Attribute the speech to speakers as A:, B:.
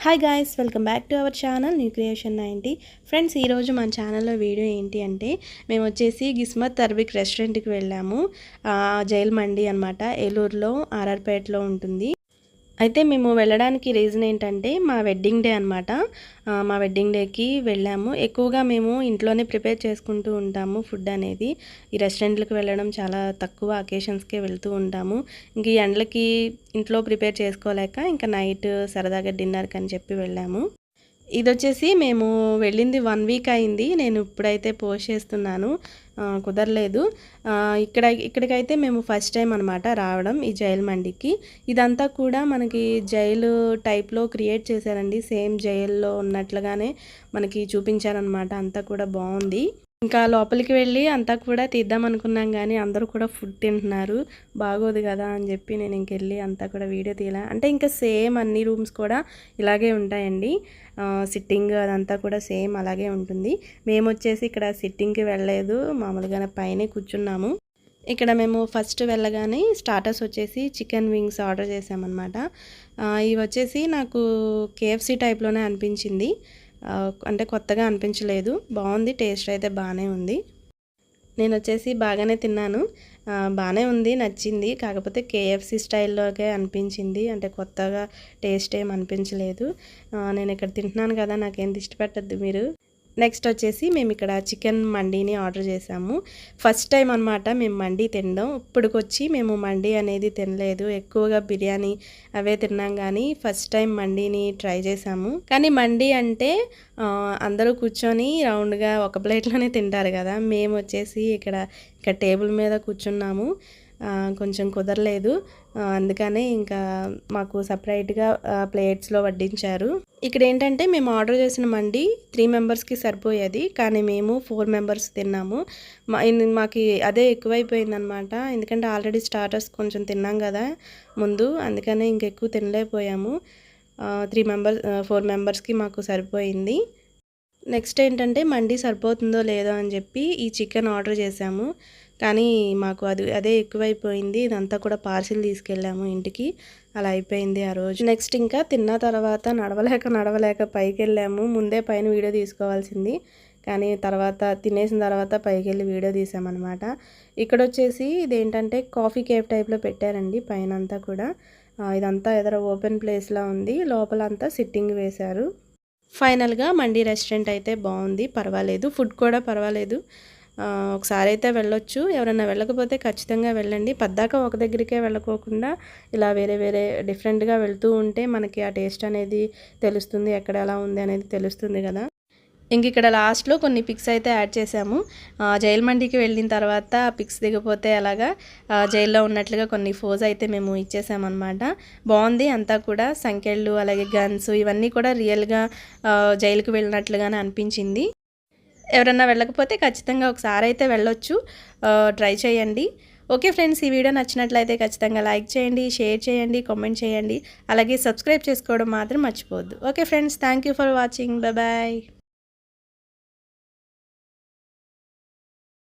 A: Hi guys welcome back to our channel new creation ninety friends ఈరోజు మన ఛానల్లో video ఏంటి అంటే మేము వచ్చేసి గిస్మత్ అరబిక్ రెస్టారెంట్కి వెళ్ళాము. ఆ, జైల్ మండి అనమాట ఏలూరులో ఆర్ఆర్పేటలో ఉంటుంది. అయితే మేము వెళ్ళడానికి రీజన్ ఏంటంటే మా వెడ్డింగ్ డే అనమాట మా వెడ్డింగ్ డేకి వెళ్ళాము. ఎక్కువగా మేము ఇంట్లోనే ప్రిపేర్ చేసుకుంటూ ఉంటాము ఫుడ్ అనేది. ఈ రెస్టారెంట్లకు వెళ్ళడం చాలా తక్కువ అకేషన్స్కే వెళ్తూ ఉంటాము. ఇంక ఈ ఎండలకి ఇంట్లో ప్రిపేర్ చేసుకోలేక ఇంకా నైట్ సరదాగా డిన్నర్కి అని చెప్పి వెళ్ళాము. ఇది వచ్చేసి మేము వెళ్ళింది వన్ వీక్ అయింది. నేను ఇప్పుడైతే పోస్ట్ చేస్తున్నాను. కుదరలేదు. ఇక్కడ ఇక్కడికైతే మేము ఫస్ట్ టైం అనమాట రావడం ఈ జైల్ మండికి. ఇదంతా కూడా మనకి జైలు టైప్లో క్రియేట్ చేశారండి. సేమ్ జైల్లో ఉన్నట్లుగానే మనకి చూపించారనమాట అంతా కూడా బాగుంది. ఇంకా లోపలికి వెళ్ళి అంతా కూడా తీద్దాం అనుకున్నాం కానీ అందరూ కూడా ఫుడ్ తింటున్నారు. బాగోదు కదా అని చెప్పి నేను ఇంకెళ్ళి అంతా కూడా వీడియో తీయలే. అంటే ఇంకా సేమ్ అన్ని రూమ్స్ కూడా ఇలాగే ఉంటాయండి. సిట్టింగ్ అదంతా కూడా సేమ్ అలాగే ఉంటుంది. మేము వచ్చేసి ఇక్కడ సిట్టింగ్కి వెళ్ళలేదు. మామూలుగా పైనే కూర్చున్నాము. ఇక్కడ మేము ఫస్ట్ వెళ్ళగానే స్టార్టర్స్ వచ్చేసి చికెన్ వింగ్స్ ఆర్డర్ చేసామన్నమాట. ఇవి వచ్చేసి నాకు కేఎఫ్సి టైప్లోనే అనిపించింది. అంటే కొత్తగా అనిపించలేదు. బాగుంది టేస్ట్ అయితే బాగానే ఉంది. నేను వచ్చేసి బాగానే తిన్నాను. బాగానే ఉంది నచ్చింది. కాకపోతే కేఎఫ్సి స్టైల్లోకే అనిపించింది. అంటే కొత్తగా టేస్ట్ ఏం అనిపించలేదు. నేను ఇక్కడ తింటున్నాను కదా నాకేం దిష్టి పెట్టద్దు మీరు. నెక్స్ట్ వచ్చేసి మేము ఇక్కడ చికెన్ మండీని ఆర్డర్ చేసాము. ఫస్ట్ టైం అనమాట మేము మండీ తినడం. ఇప్పటికొచ్చి మేము మండీ అనేది తినలేదు. ఎక్కువగా బిర్యానీ అవే తిన్నాం కానీ ఫస్ట్ టైం మండీని ట్రై చేసాము. కానీ మండీ అంటే అందరూ కూర్చొని రౌండ్గా ఒక ప్లేట్లోనే తింటారు కదా. మేము వచ్చేసి ఇక్కడ ఇక్కడ టేబుల్ మీద కూర్చున్నాము. కొంచెం కుదరలేదు. అందుకనే ఇంకా మాకు సపరేట్గా ప్లేట్స్లో వడ్డించారు. ఇక్కడ ఏంటంటే మేము ఆర్డర్ చేసిన మండి త్రీ మెంబర్స్కి సరిపోయేది. కానీ మేము ఫోర్ మెంబర్స్ తిన్నాము. మా మాకు అదే ఎక్కువైపోయింది అనమాట ఎందుకంటే ఆల్రెడీ స్టార్టర్స్ కొంచెం తిన్నాం కదా ముందు. అందుకనే ఇంకెక్కువ తినలేకపోయాము. త్రీ మెంబర్స్ ఫోర్ మెంబర్స్కి మాకు సరిపోయింది. నెక్స్ట్ ఏంటంటే మండి సరిపోతుందో లేదో అని చెప్పి ఈ చికెన్ ఆర్డర్ చేసాము కానీ మాకు అది అదే ఎక్కువైపోయింది. ఇదంతా కూడా పార్సిల్ తీసుకెళ్ళాము ఇంటికి. అలా అయిపోయింది ఆ రోజు. నెక్స్ట్ ఇంకా తిన్న తర్వాత నడవలేక నడవలేక పైకి వెళ్ళాము ముందే పైన వీడియో తీసుకోవాల్సింది. కానీ తర్వాత తినేసిన తర్వాత పైకి వెళ్ళి వీడియో తీసామన్నమాట. ఇక్కడ వచ్చేసి ఇదేంటంటే కాఫీ కేఫ్ టైప్లో పెట్టారండి పైన అంతా కూడా ఇదంతా ఎదర ఓపెన్ ప్లేస్లా ఉంది. లోపలంతా సిట్టింగ్ వేశారు. ఫైనల్గా మండీ రెస్టారెంట్ అయితే బాగుంది పర్వాలేదు. ఫుడ్ కూడా పర్వాలేదు. ఒకసారి అయితే వెళ్ళొచ్చు. ఎవరైనా వెళ్ళకపోతే ఖచ్చితంగా వెళ్ళండి. పద్దాక ఒక దగ్గరికే వెళ్ళకోకుండా ఇలా వేరే వేరే డిఫరెంట్గా వెళ్తూ ఉంటే మనకి ఆ టేస్ట్ అనేది తెలుస్తుంది ఎక్కడ ఎలా ఉంది అనేది తెలుస్తుంది కదా. ఇంక ఇక్కడ లాస్ట్లో కొన్ని పిక్స్ అయితే యాడ్ చేసాము ఆ, జైలు మండికి వెళ్ళిన తర్వాత పిక్స్ దిగిపోతే అలాగా జైల్లో ఉన్నట్లుగా కొన్ని ఫోజ్ అయితే మేము ఇచ్చేసామన్నమాట. బాగుంది అంతా కూడా సంకెళ్ళు అలాగే గన్స్ ఇవన్నీ కూడా రియల్గా జైలుకు వెళ్ళినట్లుగానే అనిపించింది. ఎవరన్నా వెళ్ళకపోతే ఖచ్చితంగా ఒకసారి అయితే వెళ్ళొచ్చు. ట్రై చేయండి. ఓకే ఫ్రెండ్స్ ఈ వీడియో నచ్చినట్లయితే ఖచ్చితంగా లైక్ చేయండి షేర్ చేయండి కామెంట్ చేయండి. అలాగే సబ్స్క్రైబ్ చేసుకోవడం మాత్రం మర్చిపోవద్దు. Okay friends thank you for watching. Bye.